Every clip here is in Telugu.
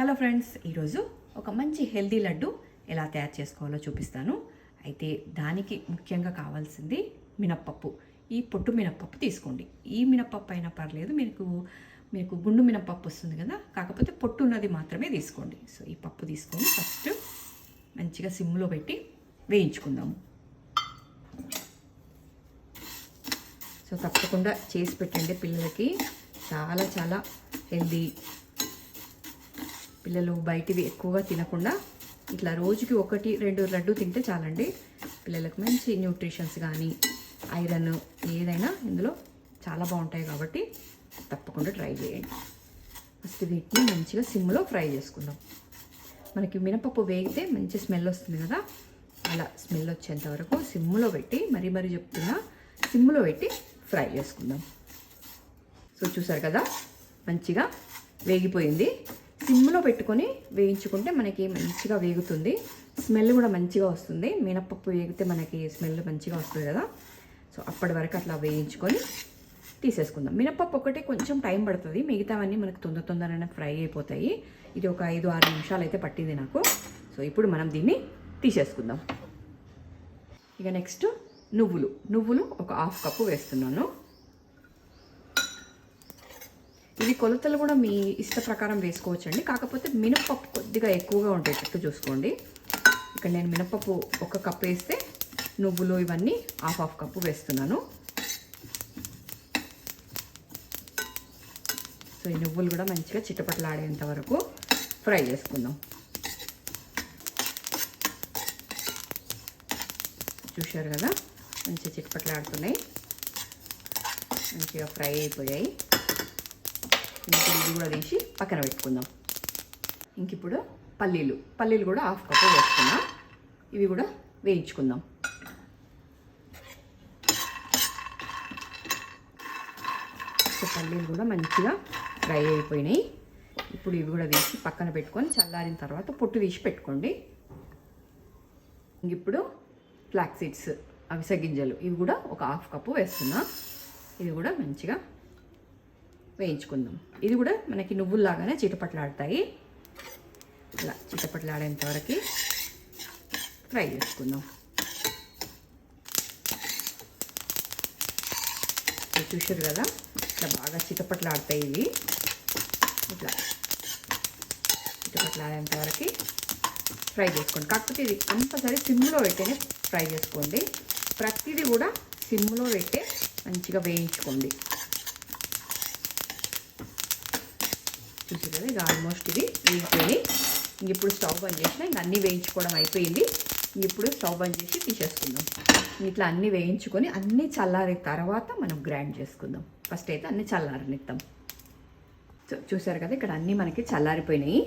హలో ఫ్రెండ్స్ ఈరోజు ఒక మంచి హెల్దీ లడ్డు ఎలా తయారు చేసుకోవాలో చూపిస్తాను. అయితే దానికి ముఖ్యంగా కావాల్సింది మినప్పప్పు. ఈ పొట్టు మినప్పప్పు తీసుకోండి. ఈ మినప్పప్పు అయినా పర్లేదు మీకు మీకు గుండు మినప్పప్పు వస్తుంది కదా కాకపోతే పొట్టు ఉన్నది మాత్రమే తీసుకోండి. సో ఈ పప్పు తీసుకొని ఫస్ట్ మంచిగా సిమ్లో పెట్టి వేయించుకుందాము. సో తప్పకుండా చేసి పెట్టండి పిల్లలకి. చాలా చాలా హెల్దీ పిల్లలు బయటివి ఎక్కువగా తినకుండా ఇట్లా రోజుకి ఒకటి రెండు లడ్డు తింటే చాలండి. పిల్లలకు మంచి న్యూట్రిషన్స్ కానీ ఐరన్ ఏదైనా ఇందులో చాలా బాగుంటాయి కాబట్టి తప్పకుండా ట్రై చేయండి. ఫస్ట్ వీటిని మంచిగా సిమ్లో ఫ్రై చేసుకుందాం. మనకి మినపప్పు వేగితే మంచి స్మెల్ వస్తుంది కదా. అలా స్మెల్ వచ్చేంత వరకు సిమ్లో పెట్టి మరీ మరీ చెప్తున్నా సిమ్లో పెట్టి ఫ్రై చేసుకుందాం. సో చూసారు కదా మంచిగా వేగిపోయింది. సిమ్లో పెట్టుకొని వేయించుకుంటే మనకి మంచిగా వేగుతుంది. స్మెల్ కూడా మంచిగా వస్తుంది. మినపప్పు వేగితే మనకి స్మెల్ మంచిగా వస్తుంది కదా. సో అప్పటి వరకు అట్లా వేయించుకొని తీసేసుకుందాం. మినపప్పు ఒకటి కొంచెం టైం పడుతుంది. మిగతావన్నీ మనకు తొందర తొందరనే ఫ్రై అయిపోతాయి. ఇది ఒక ఐదు ఆరు నిమిషాలు అయితే పట్టింది నాకు. సో ఇప్పుడు మనం దీన్ని తీసేసుకుందాం. ఇక నెక్స్ట్ నువ్వులు. నువ్వులు ఒక హాఫ్ కప్పు వేస్తున్నాను. ఇది కొలతలు కూడా మీ ఇష్ట ప్రకారం వేసుకోవచ్చండి. కాకపోతే మినపప్పు కొద్దిగా ఎక్కువగా ఉండేటట్టు చూసుకోండి. ఇక్కడ నేను మినపప్పు ఒక కప్పు వేస్తే నువ్వులు ఇవన్నీ హాఫ్ హాఫ్ కప్పు వేస్తున్నాను. సో ఈ నువ్వులు కూడా మంచిగా చిట్టపట్లాడేంత వరకు ఫ్రై చేసుకుందాం. చూశారు కదా? మంచిగా చిట్టపట్లాడుతున్నాయి మంచిగా ఫ్రై అయిపోయాయి. ఇప్పుడు ఇది కూడా తీసి పక్కన పెట్టుకుందాం. ఇంక ఇప్పుడు పల్లీలు. పల్లీలు కూడా హాఫ్ కప్పు వేసుకుందాం ఇవి కూడా వేయించుకుందాం. సో పల్లీలు కూడా మంచిగా ఫ్రై అయిపోయినాయి. ఇప్పుడు ఇవి కూడా తీసి పక్కన పెట్టుకొని చల్లారిన తర్వాత పొట్టు తీసి పెట్టుకోండి. ఇంకిప్పుడు ఫ్లాక్ సీడ్స్ అవిసె గింజలు ఇవి కూడా ఒక హాఫ్ కప్పు వేస్తున్నా ఇవి కూడా మంచిగా వేయించుకుందాం. ఇది కూడా మనకి నువ్వుల్లాగానే చిటపట్లాడతాయి. ఇలా చిటపట్లాడేంత వరకు ఫ్రై చేసుకుందాం. చూసారు కదా ఇట్లా బాగా చిటపట్లాడతాయి ఇవి. ఇట్లా చిటపట్లాడేంత వరకు ఫ్రై చేసుకోండి. కాకపోతే ఇది కంపల్సరీ సిమ్లో పెట్టేనే ఫ్రై చేసుకోండి. ప్రతిదీ కూడా సిమ్లో పెట్టే మంచిగా వేయించుకోండి. చూసారు? కదా ఇది ఆల్మోస్ట్ ఇది వేగిపోయి ఇంక ఇప్పుడు స్టవ్ బంద్ చేసిన ఇంక అన్నీ వేయించుకోవడం అయిపోయింది. ఇప్పుడు స్టవ్ బంద్ చేసి తీసేసుకుందాం. ఇట్లా అన్నీ వేయించుకొని అన్నీ చల్లారిన తర్వాత మనం గ్రైండ్ చేసుకుందాం. ఫస్ట్ అయితే అన్నీ చల్లారనిద్దాం. చూసారు కదా ఇక్కడ అన్నీ మనకి చల్లారిపోయినాయి.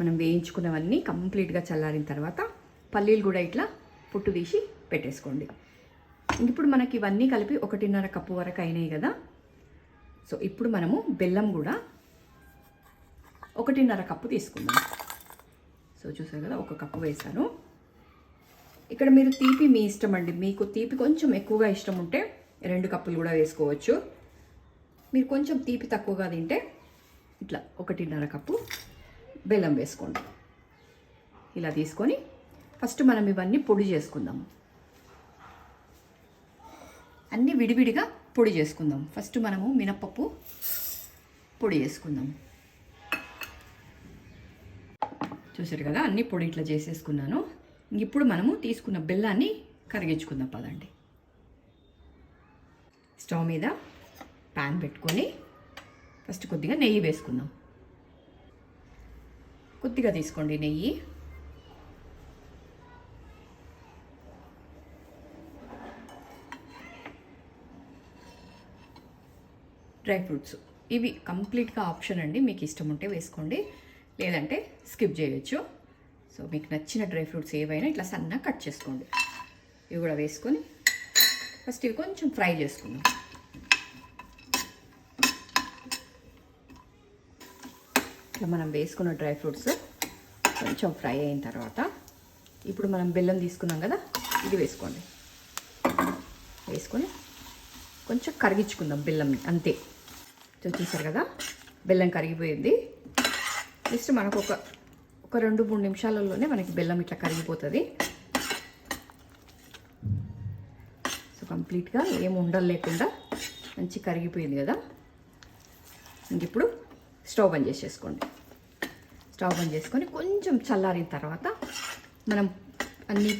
మనం వేయించుకున్నవన్నీ కంప్లీట్గా చల్లారిన తర్వాత పల్లీలు కూడా ఇట్లా పుట్టు తీసి పెట్టేసుకోండి. ఇప్పుడు మనకి ఇవన్నీ కలిపి ఒకటిన్నర కప్పు వరకు అయినాయి కదా. సో ఇప్పుడు మనము బెల్లం కూడా ఒకటిన్నర కప్పు తీసుకుందాం. సో చూసారు కదా ఒక కప్పు వేసాను ఇక్కడ మీరు తీపి మీ ఇష్టం అండి. మీకు తీపి కొంచెం ఎక్కువగా ఇష్టం ఉంటే రెండు కప్పులు కూడా వేసుకోవచ్చు. మీరు కొంచెం తీపి తక్కువగా తింటే ఇట్లా ఒకటిన్నర కప్పు బెల్లం వేసుకోండి. ఇలా తీసుకొని ఫస్ట్ మనం ఇవన్నీ పొడి చేసుకుందాం. అన్నీ విడివిడిగా పొడి చేసుకుందాం. ఫస్ట్ మనము మినప్పప్పు పొడి చేసుకుందాం. చూసారు కదా అన్ని పొడి ఇట్లా చేసేసుకున్నాను. ఇప్పుడు మనము తీసుకున్న బెల్లాన్ని కరిగించుకుందాం పదండి. స్టవ్ మీద ప్యాన్ పెట్టుకొని ఫస్ట్ కొద్దిగా నెయ్యి వేసుకుందాం. కొద్దిగా తీసుకోండి నెయ్యి. Dry fruits. ఇవి కంప్లీట్గా ఆప్షన్ అండి మీకు ఇష్టం ఉంటే వేసుకోండి. లేదంటే స్కిప్ చేయొచ్చు. సో మీకు నచ్చిన డ్రై ఫ్రూట్స్ ఏవైనా ఇట్లా సన్నగా కట్ చేసుకోండి. ఇవి కూడా వేసుకొని ఫస్ట్ ఇవి కొంచెం ఫ్రై చేసుకుందాం. ఇట్లా మనం వేసుకున్న డ్రై ఫ్రూట్స్ కొంచెం ఫ్రై అయిన తర్వాత ఇప్పుడు మనం బెల్లం తీసుకున్నాం కదా ఇది వేసుకోండి. వేసుకొని కొంచెం కరిగించుకుందాం బెల్లం అంతే. చూసారు కదా బెల్లం కరిగిపోయింది. జస్ట్ మనకు ఒక ఒక రెండు మూడు నిమిషాలలోనే మనకి బెల్లం ఇట్లా కరిగిపోతుంది. సో కంప్లీట్గా ఏం ఉండలు లేకుండా మంచి కరిగిపోయింది కదా. ఇంక ఇప్పుడు స్టవ్ బంద్ చేసేసుకోండి. స్టవ్ బంద్ చేసుకొని కొంచెం చల్లారిన తర్వాత మనం అన్నీ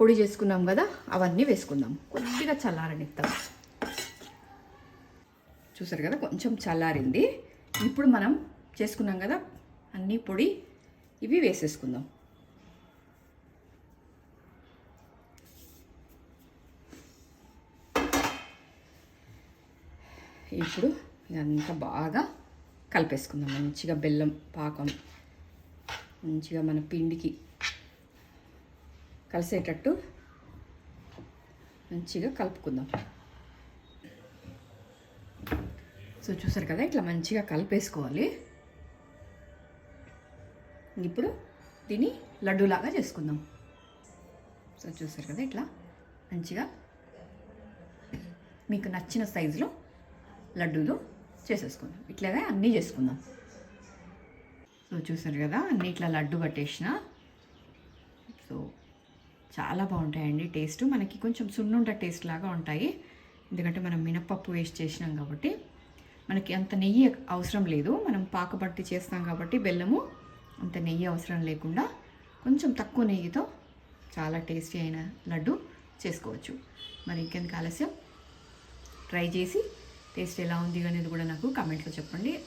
పొడి చేసుకున్నాం కదా అవన్నీ వేసుకుందాం. కొద్దిగా చల్లారనిస్తాం చూసారు కదా కొంచెం చల్లారింది. ఇప్పుడు మనం చేసుకున్నాం కదా అన్నీ పొడి ఇవి వేసేసుకుందాం. ఇప్పుడు ఇదంతా బాగా కలిపేసుకుందాం. మంచిగా బెల్లం పాకం మంచిగా మన పిండికి కలిసేటట్టు మంచిగా కలుపుకుందాం. సో చూసారు కదా ఇట్లా మంచిగా కలిపేసుకోవాలి. ఇప్పుడు దీన్ని లడ్డూలాగా చేసుకుందాం. సో చూసారు కదా ఇట్లా మంచిగా మీకు నచ్చిన సైజులో లడ్డూలు చేసేసుకుందాం. ఇట్లాగే అన్నీ చేసుకుందాం. సో చూసారు కదా అన్నీ ఇట్లా లడ్డు పట్టేసిన. సో చాలా బాగుంటాయండి టేస్ట్. మనకి కొంచెం సున్నుండ టేస్ట్ లాగా ఉంటాయి. ఎందుకంటే మనం మినప్పప్పు వేస్ట్ చేసినాం కాబట్టి మనకి అంత నెయ్యి అవసరం లేదు. మనం పాకబట్టి చేస్తాం కాబట్టి బెల్లము అంత నెయ్యి అవసరం లేకుండా కొంచెం తక్కువ నెయ్యితో చాలా టేస్టీ అయిన లడ్డు చేసుకోవచ్చు. మరి ఇంకెందుకు ఆలస్యం? ట్రై చేసి టేస్ట్ ఎలా ఉంది అనేది కూడా నాకు కామెంట్లో చెప్పండి.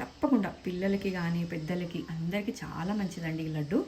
తప్పకుండా పిల్లలకి కానీ పెద్దలకి అందరికీ చాలా మంచిదండి ఈ లడ్డు.